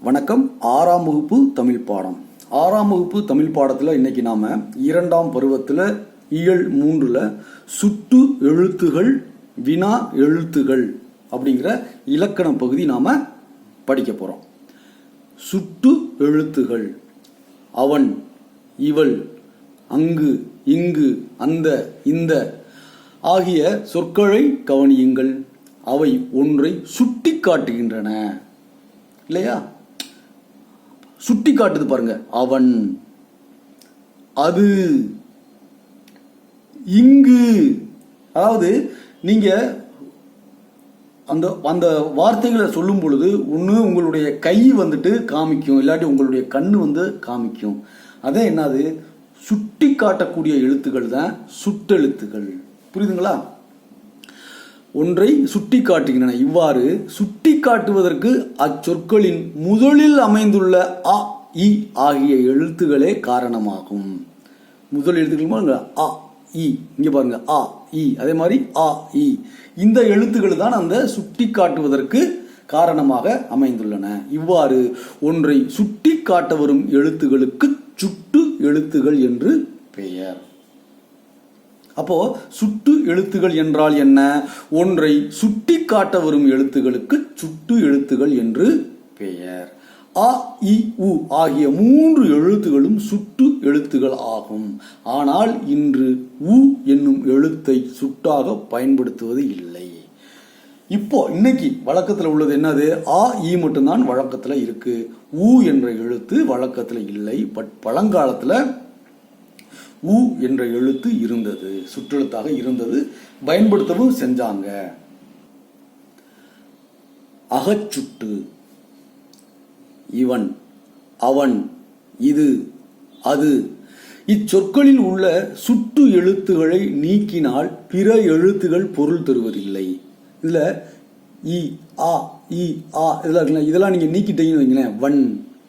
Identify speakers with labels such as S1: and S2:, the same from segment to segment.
S1: வணக்கம். ஆறாம் வகுப்பு தமிழ் பாடம். ஆறாம் வகுப்பு தமிழ் பாடத்தில் இன்னைக்கு நாம இரண்டாம் பருவத்தில் இயல் மூன்றுல சுட்டு எழுத்துகள் வினா எழுத்துகள் அப்படிங்கிற இலக்கண பகுதி நாம படிக்க போறோம். சுட்டு எழுத்துகள். அவன் இவள் அங்கு இங்கு அந்த இந்த ஆகிய சொற்களை கவனியுங்கள். அவை ஒன்றை சுட்டி காட்டுகின்றன இல்லையா? சுட்டி காட்டுது பாருங்க. அவன் அது இங்கு அதாவது நீங்க அந்த அந்த வார்த்தைகளை சொல்லும் பொழுது ஒன்று உங்களுடைய கை வந்துட்டு காமிக்கும் இல்லாட்டி உங்களுடைய கண்ணு வந்து காமிக்கும். அதே என்னது? சுட்டி காட்டக்கூடிய எழுத்துக்கள் தான் சுட்டெழுத்துகள் புரியுதுங்களா? ஒன்றை சுட்டி காட்டுகின்றன இவ்வாறு சுட்டி காட்டுவதற்கு அச்சொற்களின் முதலில் அமைந்துள்ள அ இ ஆகிய எழுத்துகளே காரணமாகும். முதல் எழுத்துக்கள் அ இ. இங்கே பாருங்க அ இ. அதே மாதிரி ஆ இ. இந்த எழுத்துக்கள் தான் அந்த சுட்டி காட்டுவதற்கு காரணமாக அமைந்துள்ளன. இவ்வாறு ஒன்றை சுட்டி காட்ட வரும் எழுத்துகளுக்கு சுட்டு எழுத்துகள் என்று பெயர். அப்போ சுட்டு எழுத்துகள் என்றால் என்ன? ஒன்றை சுட்டி காட்ட வரும் எழுத்துகளுக்கு சுட்டு எழுத்துகள் என்று பெயர். அ இ உ ஆகிய மூன்று எழுத்துகளும் சுட்டு எழுத்துகள் ஆகும். ஆனால் இன்று உ என்னும் எழுத்தை சுட்டாக பயன்படுத்துவது இல்லை. இப்போ இன்னைக்கு வழக்கத்தில் உள்ளது என்னது? ஆ இ மட்டும்தான் வழக்கத்தில் இருக்கு. உ என்ற எழுத்து வழக்கத்தில் இல்லை. பட் பழங்காலத்தில் உ என்ற எழுத்து இருந்தது சுற்றெழுத்தாக இருந்தது. பயன்படுத்தவும் செஞ்சாங்க. அகச்சுட்டு. இவன் அவன் இது அது. இச்சொற்களில் உள்ள சுட்டு எழுத்துகளை நீக்கினால் பிற எழுத்துகள் பொருள் தருவதில்லை. இதில் இ ஆ இ ஆ இதெல்லாம் இதெல்லாம் நீங்கள் நீக்கிட்டீங்கன்னு வைங்களேன். வன்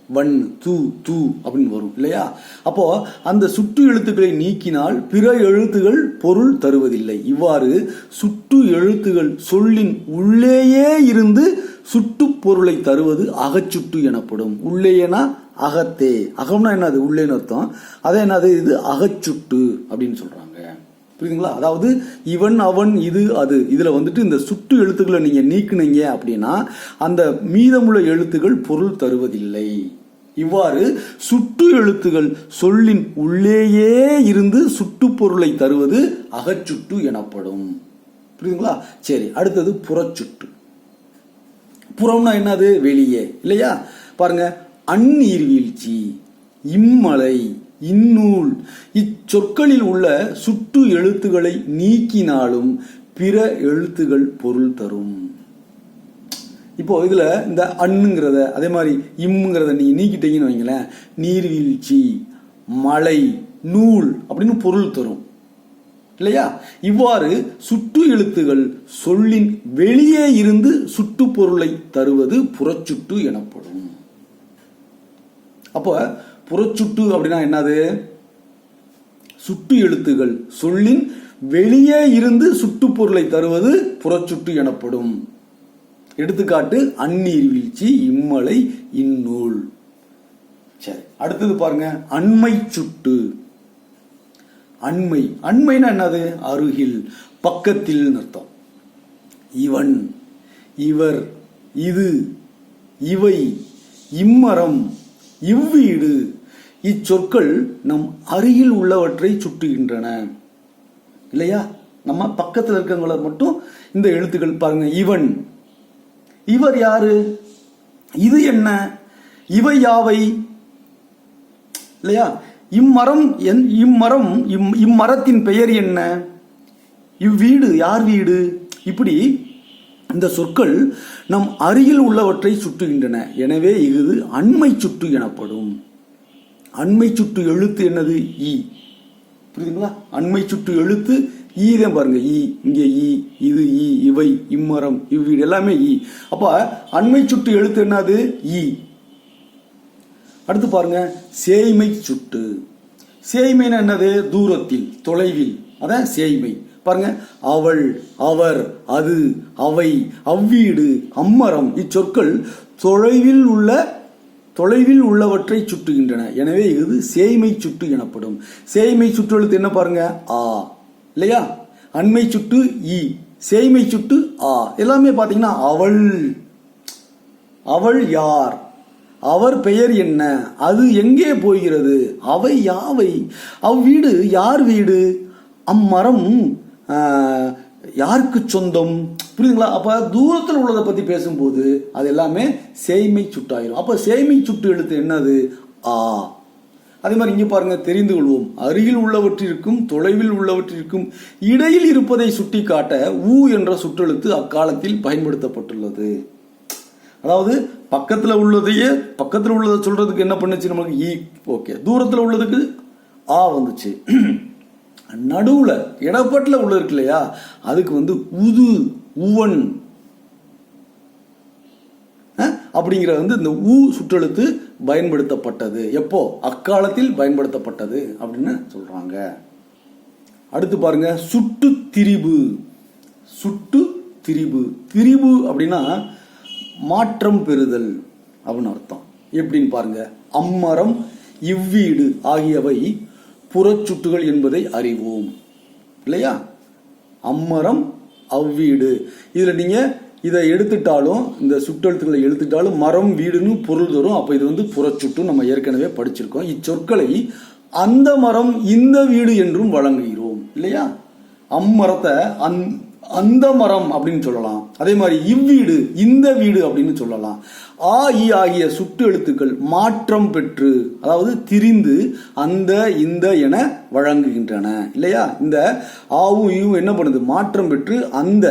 S1: வன் தூ தூ அப்படின்னு வரும் இல்லையா? அப்போ அந்த சுட்டு எழுத்துக்களை நீக்கினால் பிற எழுத்துகள் பொருள் தருவதில்லை. இவ்வாறு சுட்டு எழுத்துகள் சொல்லின் உள்ளேயே இருந்து சுட்டு பொருளை தருவது அகச்சுட்டு எனப்படும். உள்ளேயேனா அகத்தே. அகம்னா என்னது? உள்ளேன்னு அர்த்தம். அதே என்னது? இது அகச்சுட்டு அப்படின்னு சொல்றாங்க. புரியுதுங்களா? அதாவது இவன் அவன் இது அது. இதில் வந்துட்டு இந்த சுட்டு எழுத்துக்களை நீங்கள் நீக்குனீங்க அப்படின்னா அந்த மீதமுள்ள எழுத்துக்கள் பொருள் தருவதில்லை. இவ்வாறு சுட்டு எழுத்துகள் சொல்லின் உள்ளேயே இருந்து சுட்டு பொருளை தருவது அகச்சுட்டு எனப்படும். புரியுதுங்களா? சரி அடுத்தது புறச்சுட்டு. புறம்னா என்னது? வெளியே. இல்லையா? பாருங்க அந்நீர்வீழ்ச்சி இம்மலை இந்நூல் இச்சொற்களில் உள்ள சுட்டு எழுத்துக்களை நீக்கினாலும் பிற எழுத்துகள் பொருள் தரும். இப்போ இதில் இந்த அண்ணுங்கிறத அதே மாதிரி இம்முங்கிறத நீ நீக்கிட்டீங்கன்னு வைங்களேன் நீர்வீழ்ச்சி மலை நூல் அப்படின்னு பொருள் தரும். இல்லையா? இவ்வாறு சுட்டு எழுத்துகள் சொல்லின் வெளியே இருந்து சுட்டு பொருளை தருவது புறச்சுட்டு எனப்படும். அப்போ புறச்சுட்டு அப்படின்னா என்னது? சுட்டு எழுத்துகள் சொல்லின் வெளியே இருந்து சுட்டு பொருளை தருவது புறச்சுட்டு எனப்படும். எடுத்துக்காட்டு அந்நீர் வீழ்ச்சி இம்மலை இந்நூல். சரி அடுத்தது பாருங்க அண்மை சுட்டு. அண்மை. அண்மைனா என்னது? அருகில் பக்கத்தில் அர்த்தம். இவன் இவர் இது இவை இம்மரம் இவ்வீடு. இச்சொற்கள் நம் அருகில் உள்ளவற்றை சுட்டுகின்றன. இல்லையா? நம்ம பக்கத்தில் இருக்கிறவங்கள மட்டும் இந்த எழுத்துக்கள் பாருங்க. இவன் இவர் யாரு? இது என்ன? இவை யாவை? இல்லையா? இம்மரம் என் இம்மரம் இம் இம்மரத்தின் பெயர் என்ன? இவ்வீடு யார் வீடு? இப்படி இந்த சொற்கள் நம் அருகில் உள்ளவற்றை சுட்டுகின்றன. எனவே இது அண்மை சுட்டு எனப்படும். அண்மை சுட்டு எழுத்து என்னது? இ. புரியுதுங்களா? அண்மை சுட்டு எழுத்து ஈ தான் பாருங்க ஈ. இங்கே ஈ இது ஈ இவை இம்மரம் இவ்வீடு எல்லாமே ஈ. அப்ப அண்மை சுட்டு எழுத்து என்னது? ஈ. அடுத்து பாருங்க சேய்மை சுட்டு. சேய்மைன்னு என்னது? தூரத்தில் தொலைவில். அதான் சேய்மை. பாருங்க அவள் அவர் அது அவை அவ்வீடு அம்மரம் இச்சொற்கள் தொலைவில் உள்ள தொலைவில் உள்ளவற்றை சுட்டுகின்றன. எனவே இது சேய்மை சுட்டு எனப்படும். சேய்மை சுற்றெழுத்து என்ன பாருங்க? ஆ. இல்லையா? அண்மை சுட்டு இ சேய்மை சுட்டு ஆ. எல்லாமே பார்த்தீங்கன்னா அவள். அவள் யார்? அவர் பெயர் என்ன? அது எங்கே போகிறது? அவை யாவை? அவ்வீடு யார் வீடு? அம்மரம் யாருக்கு சொந்தம்? புரியுதுங்களா? அப்போ தூரத்தில் உள்ளதை பற்றி பேசும்போது அது எல்லாமே சேய்மை சுட்டாயிரும். அப்போ சேய்மை சுட்டு எழுத்து என்னது? ஆ. அதே மாதிரி இங்கே பாருங்க தெரிந்து கொள்வோம். அருகில் உள்ளவற்றிற்கும் தொலைவில் உள்ளவற்றிற்கும் இடையில் இருப்பதை சுட்டிக்காட்ட ஊ என்ற சுற்றெழுத்து அக்காலத்தில் பயன்படுத்தப்பட்டுள்ளது. அதாவது பக்கத்தில் உள்ளதையே பக்கத்தில் உள்ளதை சொல்றதுக்கு என்ன பண்ணுச்சு நமக்கு ஈ ஓகே. தூரத்தில் உள்ளதுக்கு ஆ வந்துச்சு. நடுவில் இடப்பட்டில் உள்ள இருக்கு இல்லையா? அதுக்கு வந்து உது உவன். அப்படிங்கிற வந்து இந்த ஊ சுற்றெழுத்து பயன்படுத்தப்பட்டது. எப்போ? அக்காலத்தில் பயன்படுத்தப்பட்டது அப்படின்னு சொல்றாங்க. அடுத்து பாருங்க சுட்டு திரிபு சுட்டு திரிபு திரிபு அப்படின்னா மாற்றம் பெறுதல் அப்படின்னு அர்த்தம். எப்படின்னு பாருங்க அம்மரம் இவ்வீடு ஆகியவை புறச்சுட்டுகள் என்பதை அறிவோம். இல்லையா? அம்மரம் அவ்வீடு. இதில் நீங்கள் இதை எடுத்துட்டாலும் இந்த சுற்றெழுத்துக்களை எடுத்துட்டாலும் மரம் வீடுன்னு பொருள் தரும். அப்போ இது வந்து புறச்சுட்டும் நம்ம ஏற்கனவே படிச்சிருக்கோம். இச்சொற்களை அந்த மரம் இந்த வீடு என்றும் வழங்குகிறோம். இல்லையா? அம்மரத்தை அந் அந்த மரம் அப்படின்னு சொல்லலாம். அதே மாதிரி இவ்வீடு இந்த வீடு அப்படின்னு சொல்லலாம். ஆ இ ஆகிய சுட்டு எழுத்துக்கள் மாற்றம் பெற்று அதாவது திரிந்து அந்த இந்த என வழங்குகின்றன. இல்லையா? இந்த ஆவும் ஈவும் என்ன பண்ணுது? மாற்றம் பெற்று அந்த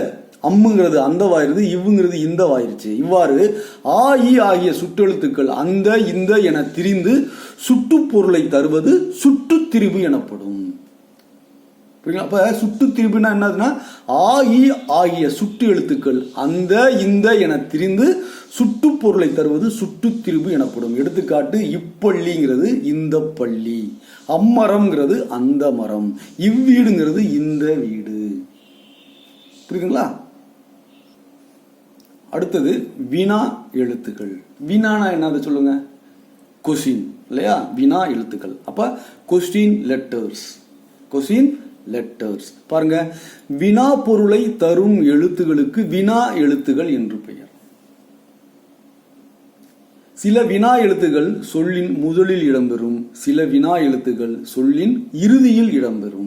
S1: அம்முங்கிறது அந்த வாயிருது இவ்வுங்கிறது இந்த வாயிருச்சு. இவ்வாறு ஆ இ ஆகிய சுட்டெழுத்துக்கள் அந்த இந்த என திரிந்து சுட்டுப்பொருளை தருவது சுட்டுத்திரிவு எனப்படும். புரியுங்களா அப்ப சுட்டு என்னதுன்னா ஆ இ ஆகிய சுட்டு எழுத்துக்கள் அந்த இந்த என திரிந்து சுட்டுப்பொருளை தருவது சுட்டுத்திரிவு எனப்படும். எடுத்துக்காட்டு இப்பள்ளிங்கிறது இந்த பள்ளி அம்மரம்ங்கிறது அந்த மரம் இவ்வீடுங்கிறது இந்த வீடு. புரியுதுங்களா? அடுத்தது வினா எழுத்துக்கள். வினானா என்னது சொல்லுங்க? கொஸ்டின் இல்லையா? வினா எழுத்துக்கள். அப்ப கொஸ்டின் லெட்டர்ஸ் கொஸ்டின் லெட்டர்ஸ் பாருங்க வினா பொருளை தரும் எழுத்துகளுக்கு வினா எழுத்துகள் என்று பெயர். சில வினா எழுத்துகள் சொல்லின் முதலில் இடம்பெறும் சில வினா எழுத்துகள் சொல்லின் இறுதியில் இடம்பெறும்.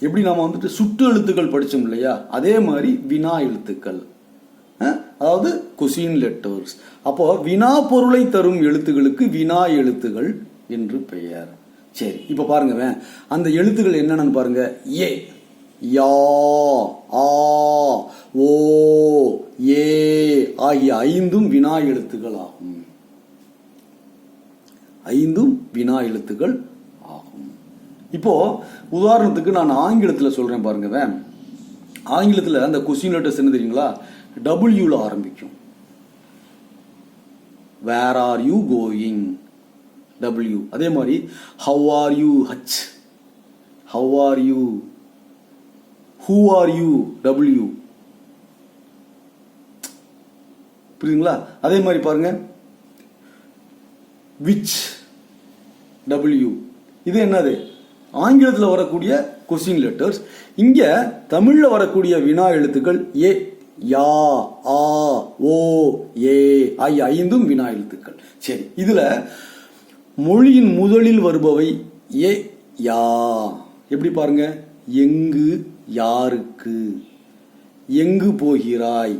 S1: எப்படி நம்ம வந்துட்டு சுட்டு எழுத்துக்கள் படித்தோம் இல்லையா? அதே மாதிரி வினா எழுத்துக்கள். அதாவது குசின் லெட்டர்ஸ் அப்போ வினா பொருளை தரும் எழுத்துகளுக்கு வினா எழுத்துகள் என்று பெயர். சரி இப்போ பாருங்க அந்த எழுத்துக்கள் என்னென்னு பாருங்க. ஏ. யா ஆ ஓ ஏ ஆகிய ஐந்தும் வினா எழுத்துக்கள் ஆகும் ஐந்தும் வினா எழுத்துக்கள் இப்போ உதாரணத்துக்கு நான் ஆங்கிலத்தில் சொல்றேன் பாருங்க ஆங்கிலத்தில் அந்த கொஸ்டின் லெட்டர்ஸ் என்ன தெரியுங்களா? டபுள்யூவில் ஆரம்பிக்கும். Where are you going W அதே மாதிரி how are you H how are you who are you W புரியுதுங்களா? அதே மாதிரி பாருங்க. விச் டபிள்யூ இது என்னது? ஆங்கிலத்தில் வரக்கூடிய கொஸ்டின் லெட்டர்ஸ் இங்கே தமிழில் வரக்கூடிய வினா எழுத்துக்கள் ஏ யா ஆ ஓ ஏ ஆகிய ஐந்தும் வினா எழுத்துக்கள். சரி இதில் மொழியின் முதலில் வருபவை ஏ யா. எப்படி பாருங்க? எங்கு யாருக்கு? எங்கு போகிறாய்?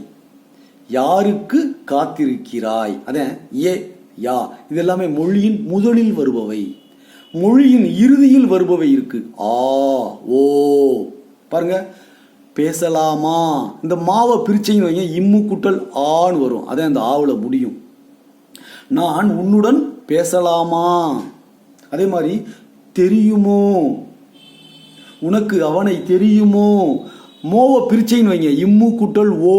S1: யாருக்கு காத்திருக்கிறாய்? அதான் ஏ யா. இது எல்லாமே மொழியின் முதலில் வருபவை. மொழியின் இறுதியில் வருபவை இருக்கு. ஆ ஓ. பாருங்க. பேசலாமா? இந்த மாவை பிரிச்சைன்னு வைங்க இம்மு குட்டல் ஆன்னு வரும். அதான் அந்த ஆவில் முடியும். நான் உன்னுடன் பேசலாமா? அதே மாதிரி தெரியுமோ? உனக்கு அவனை தெரியுமோ? மோவை பிரிச்சைன்னு வைங்க. இம்மு குட்டல் ஓ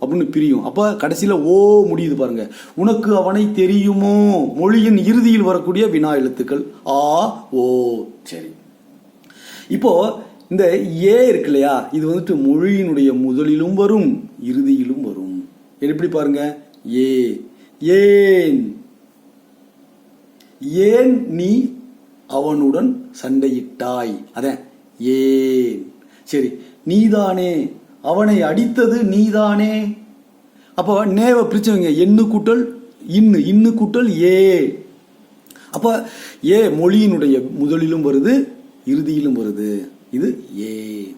S1: அப்படின்னு பிரியும். அப்போ கடைசியில் ஓ முடியுது பாருங்க. உனக்கு அவனை தெரியுமோ? மொழியின் இறுதியில் வரக்கூடிய வினா எழுத்துக்கள் ஆ ஓ சரி. இப்போ இந்த ஏ இருக்கு இல்லையா? இது வந்துட்டு மொழியினுடைய முதலிலும் வரும் இறுதியிலும் வரும். எப்படி பாருங்க? ஏ. ஏன்? ஏன் நீ அவனுடன் சண்டையிட்டாய்? அதான் ஏன். சரி நீதானே. அவனை அடித்தது நீதானே. அப்போ நேவ பிரிச்சவங்க எண்ணு கூட்டல் இன்னு இன்னு கூட்டல் ஏ. அப்போ ஏ மொழியினுடைய முதலிலும் வருது இறுதியிலும் வருது. இது ஏ.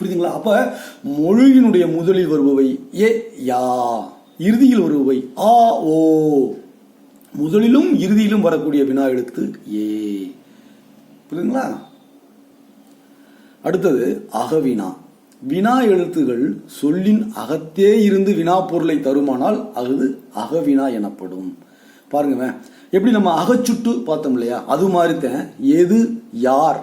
S1: புரியுதுங்களா? அப்ப மொழியினுடைய முதலில் வருபவை ஏ யா. இறுதியில் வருபவை ஆ ஓ. முதலிலும் இறுதியிலும் வரக்கூடிய வினா எழுத்து ஏ. புரியுதுங்களா? அடுத்தது அகவினா வினா. எழுத்துகள் சொல்லின் அகத்தே இருந்து வினா பொருளை தருமானால் அது அகவினா எனப்படும். பாருங்க எப்படி நம்ம அகச்சுட்டு பார்த்தோம் இல்லையா? அது மாதிரி தான் எது யார்?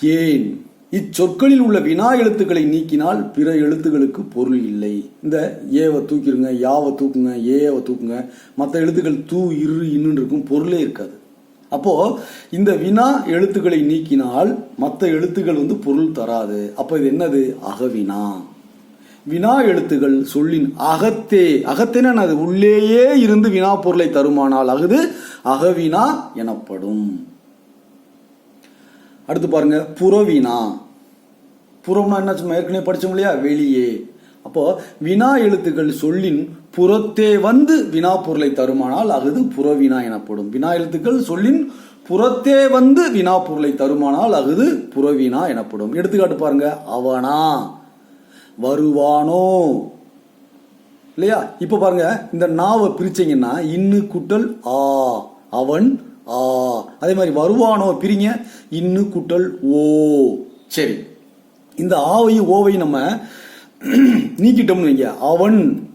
S1: ஏன்? இச்சொற்களில் உள்ள வினா எழுத்துக்களை நீக்கினால் பிற எழுத்துக்களுக்கு பொருள் இல்லை. இந்த ஏவை தூக்கிடுங்க யாவை தூக்குங்க ஏவை தூக்குங்க மற்ற எழுத்துக்கள் தூ இரு இன்னுன்னு இருக்கும் பொருளே இருக்காது. அப்போது இந்த வினா எழுத்துக்களை நீக்கினால் மற்ற எழுத்துக்கள் வந்து பொருள் தராது. அப்போ இது என்னது? அகவினா. வினா எழுத்துகள் சொல்லின் அகத்தே அகத்தேன்னு அது உள்ளேயே இருந்து வினா பொருளை தருமானால் அகுது அகவினா எனப்படும். அடுத்து பாருங்க புறவினா. புறம்னா என்ன? சும்மா ஏற்கனவே படித்தோம் இல்லையா? வெளியே. அப்போ வினா எழுத்துக்கள் சொல்லின் புறத்தே வந்து வினா பொருளை தருமானால் அகுது புறவினா எனப்படும். வினா எழுத்துக்கள் சொல்லின் புறத்தே வந்து வினா பொருளை தருமானால் அகுது புறவினா எனப்படும். எடுத்துக்காட்டு பாருங்க. அவனா வருவானோ. இல்லையா? இப்ப பாருங்க. இந்த நாவை பிரிச்சிங்கன்னா இன்னு குட்டல் ஆ அவன் ஆ. அதே மாதிரி வருவானோ பிரிங்க இன்னு குட்டல் ஓ. சரி. இந்த ஆவையும் ஓவையும் நம்ம நீக்கிட்டோம்னு வைங்க. அவன்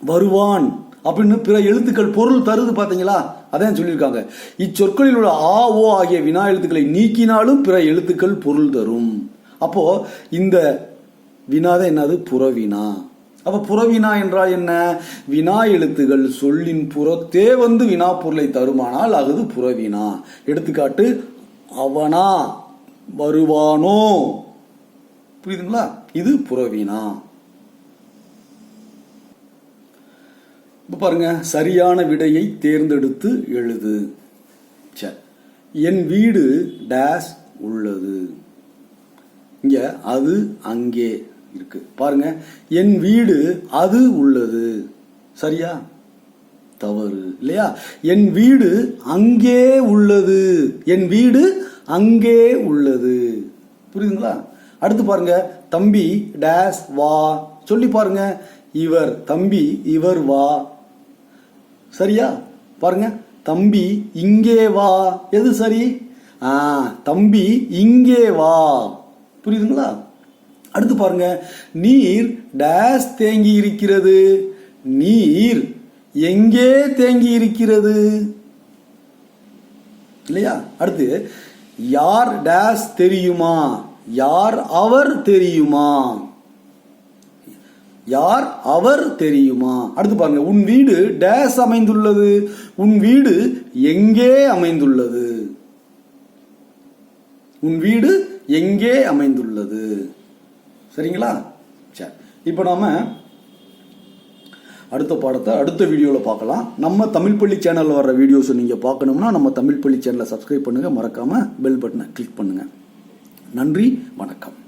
S1: வருவான் அப்படின்னு பிற எழுத்துக்கள் பொருள் தருது பார்த்தீங்களா? அதான் சொல்லியிருக்காங்க. இச்சொற்களில் உள்ள ஆ ஓ ஆகிய வினா எழுத்துக்களை நீக்கினாலும் பிற எழுத்துக்கள் பொருள் தரும். அப்போ இந்த வினாதான் என்னது? புறவினா. அப்ப புறவினா என்றால் என்ன? வினா எழுத்துகள் சொல்லின் புறத்தே வந்து வினா பொருளை தருமானால் அகுது புறவினா. எடுத்துக்காட்டு அவனா வருவானோ. புரியுதுங்களா? இது புறவினா. இப்போ பாருங்க சரியான விடையை தேர்ந்தெடுத்து எழுது. சரி என் வீடு டேஷ் உள்ளது. இங்க அது அங்கே இருக்கு. பாருங்க என் வீடு அது உள்ளது. சரியா? தவறு இல்லையா? என் வீடு அங்கே உள்ளது. என் வீடு அங்கே உள்ளது. புரியுதுங்களா? அடுத்து பாருங்க தம்பி டேஸ் வா. சொல்லி பாருங்க இவர் தம்பி இவர் வா. சரியா? பாருங்க. தம்பி இங்கே வா. எது சரி? ஆ தம்பி இங்கே வா. புரியுதுங்களா? அடுத்து பாருங்க. நீர் டேஸ் தேங்கி இருக்கிறது. நீர் எங்கே தேங்கி இருக்கிறது? இல்லையா? அடுத்து யார் டேஸ் தெரியுமா? யார் அவர் தெரியுமா? யார்? அவர் தெரியுமா? அடுத்து பாருங்க உன் வீடு டேஸ் அமைந்துள்ளது. உன் வீடு எங்கே அமைந்துள்ளது? உன் வீடு எங்கே அமைந்துள்ளது? சரிங்களா? சரி. இப்போ நாம அடுத்த பாடத்தை அடுத்த வீடியோவில் பார்க்கலாம். நம்ம தமிழ் பள்ளி சேனலில் வர்ற வீடியோஸை நீங்கள் பார்க்கணும்னா நம்ம தமிழ் பள்ளி சேனலை சப்ஸ்கிரைப் பண்ணுங்கள் மறக்காமல் பெல் பட்டனை கிளிக் பண்ணுங்கள் நன்றி வணக்கம்.